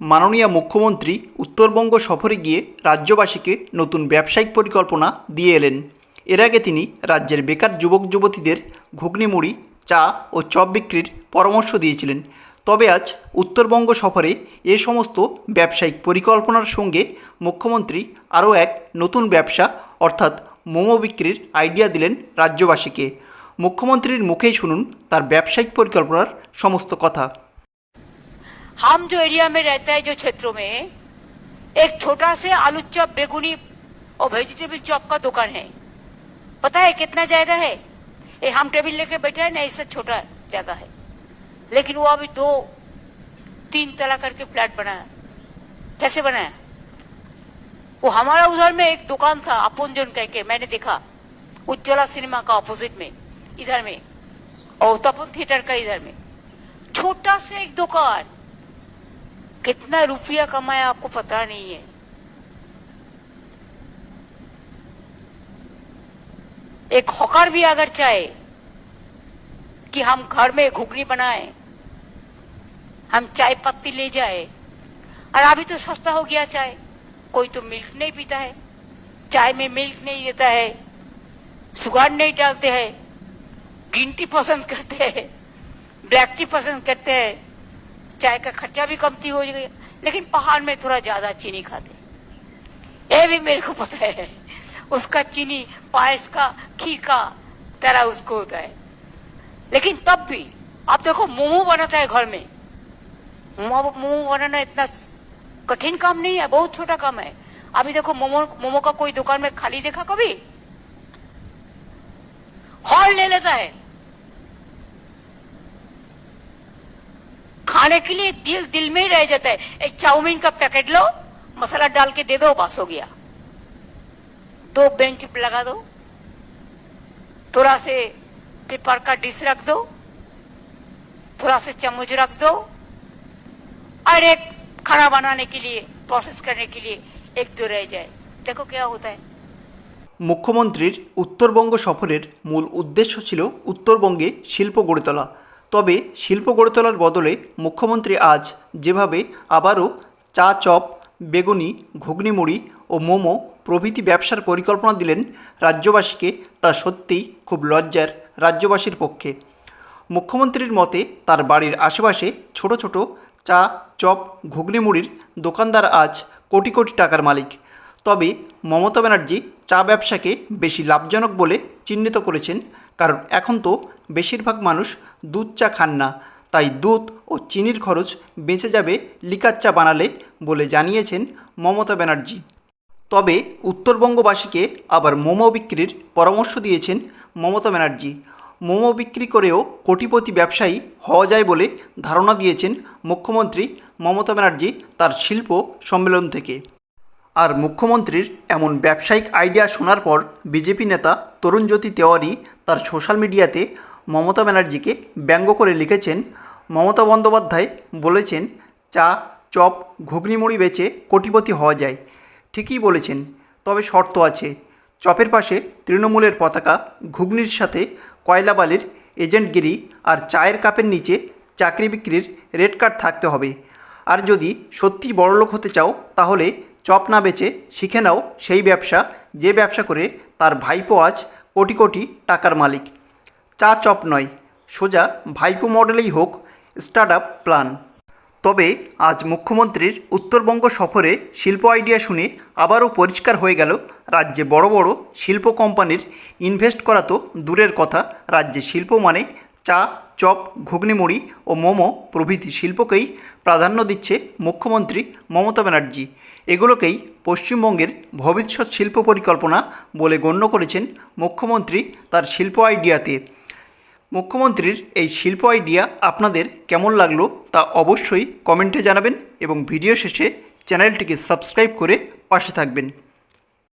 মাননীয় মুখ্যমন্ত্রী উত্তরবঙ্গ সফরে গিয়ে রাজ্যবাসীকে নতুন ব্যবসায়িক পরিকল্পনা দিয়ে এলেন। এর আগে তিনি রাজ্যের বেকার যুবক যুবতীদের ঘুগনি মুড়ি, চা ও চপ বিক্রির পরামর্শ দিয়েছিলেন। তবে আজ উত্তরবঙ্গ সফরে এ সমস্ত ব্যবসায়িক পরিকল্পনার সঙ্গে মুখ্যমন্ত্রী আরও এক নতুন ব্যবসা, অর্থাৎ মোমো বিক্রির আইডিয়া দিলেন রাজ্যবাসীকে। মুখ্যমন্ত্রীর মুখেই শুনুন তার ব্যবসায়িক পরিকল্পনার সমস্ত কথা। हम जो एरिया में रहते हैं, जो क्षेत्रों में, एक छोटा से आलू चॉप, बेगुनी और वेजिटेबल चॉप का दुकान है। पता है कितना जगह है? ये हम टेबल लेके बैठे हैं, ना इससे छोटा जगह है। लेकिन वो अभी दो, तीन तला करके फ्लैट बनाया कैसे बनाया वो हमारा उधर में एक दुकान था अपुंजन कह के मैंने देखा। उज्ज्वला सिनेमा का ऑपोजिट में, इधर में। और तपन थिएटर का इधर में। छोटा सा एक दुकान। कितना रुपया कमाया आपको पता नहीं है। एक हॉकर भी अगर चाहे कि हम घर में घुगनी बनाए, हम चाय पत्ती ले जाए, और अभी तो सस्ता हो गया चाय, कोई तो मिल्क नहीं पीता है, चाय में मिल्क नहीं देता है, सुगार नहीं डालते हैं ग्रीन टी पसंद करते हैं ब्लैक टी पसंद करते हैं चाय का खर्चा भी कमती हो गया। लेकिन पहाड़ में थोड़ा ज़्यादा चीनी खाते। ये भी मेरे को पता है। उसका चीनी, पायस का, खीर का तरह उसको होता है। लेकिन तब भी, आप देखो, मोमो बनाता है घर में। मोमो बनाना इतना कठिन काम नहीं है, बहुत छोटा काम है। अभी देखो, मोमो मोमो का कोई दुकान में खाली देखा कभी? हॉल ले लेता है। खाने के लिए दिल दिल में ही रह जाता है एक चाउमीन का पैकेट लो मसाला डाल के दे दो बस हो गया दो बेंच लगा दो थोड़ा से पेपर का डिश रख दो थोड़ा से चम्मच रख दो और एक खाना बनाने के लिए प्रोसेस करने के लिए एक दो रह जाए देखो क्या होता है মুখ্যমন্ত্রীর উত্তরবঙ্গ সফরের মূল উদ্দেশ্য ছিল উত্তরবঙ্গে শিল্প গড়ে তোলা তবে শিল্প গড়ে তোলার বদলে মুখ্যমন্ত্রী আজ যেভাবে আবারও চা চপ, বেগুনি ঘুগনি মুড়ি ও মোমো প্রভৃতি ব্যবসার পরিকল্পনা দিলেন রাজ্যবাসীকে, তা সত্যিই খুব লজ্জার রাজ্যবাসীর পক্ষে। মুখ্যমন্ত্রীর মতে তার বাড়ির আশেপাশে ছোট ছোট চা চপ ঘুগনি মুড়ির দোকানদার আজ কোটি কোটি টাকার মালিক। তবে মমতা ব্যানার্জি চা ব্যবসাকে বেশি লাভজনক বলে চিহ্নিত করেছেন কারণ এখন তো বেশিরভাগ মানুষ দুধ চা খান না। তাই দুধ ও চিনির খরচ বেঁচে যাবে লিকার চা বানালে বলে জানিয়েছেন মমতা ব্যানার্জি। তবে উত্তরবঙ্গবাসীকে আবার মোমো বিক্রির পরামর্শ দিয়েছেন মমতা ব্যানার্জি। মোমো বিক্রি করেও কোটিপতি ব্যবসায়ী হওয়া যায় বলে ধারণা দিয়েছেন মুখ্যমন্ত্রী মমতা ব্যানার্জি তার শিল্প সম্মেলন থেকে। আর মুখ্যমন্ত্রীর এমন ব্যবসায়িক আইডিয়া শোনার পর বিজেপি নেতা তরুণজ্যোতি তেওয়ারি তার সোশ্যাল মিডিয়াতে মমতা ব্যানার্জিকে ব্যঙ্গ করে লিখেছেন, মমতা বন্দ্যোপাধ্যায় বলেছেন, চা, চপ ঘুগনি মুড়ি বেচে কোটিপতি হওয়া যায়। ঠিকই বলেছেন, তবে শর্ত আছে, চপের পাশে তৃণমূলের পতাকা, ঘুগনির সাথে কয়লাবালির এজেন্টগিরি আর চায়ের কাপের নিচে চাকরি বিক্রির রেড কার্ড থাকতে হবে। আর যদি সত্যি বড়লোক হতে চাও, তাহলে চপ না বেচে শিখে নাও সেই ব্যবসা, যে ব্যবসা করে তার ভাইপো আজ কোটি কোটি টাকার মালিক। চা চপ নয়, সোজা ভাইপো মডেলেই হোক স্টার্ট আপ প্ল্যান। তবে আজ মুখ্যমন্ত্রীর উত্তরবঙ্গ সফরে শিল্প আইডিয়া শুনে আবারও পরিষ্কার হয়ে গেল রাজ্যে বড় বড় শিল্প কোম্পানির ইনভেস্ট করা তো দূরের কথা। রাজ্যে শিল্প মানে চা, চপ ঘুগনি মুড়ি ও মোমো প্রভৃতি শিল্পকেই প্রাধান্য দিচ্ছে মুখ্যমন্ত্রী মমতা ব্যানার্জি। এগুলোকেই পশ্চিমবঙ্গের ভবিষ্যৎ শিল্প পরিকল্পনা বলে গণ্য করেছেন মুখ্যমন্ত্রী তার শিল্প আইডিয়াতে। মুখ্যমন্ত্রীর এই শিল্প আইডিয়া আপনাদের কেমন লাগল তা অবশ্যই কমেন্টে জানাবেন এবং ভিডিও শেষে চ্যানেলটিকে সাবস্ক্রাইব করে পাশে থাকবেন।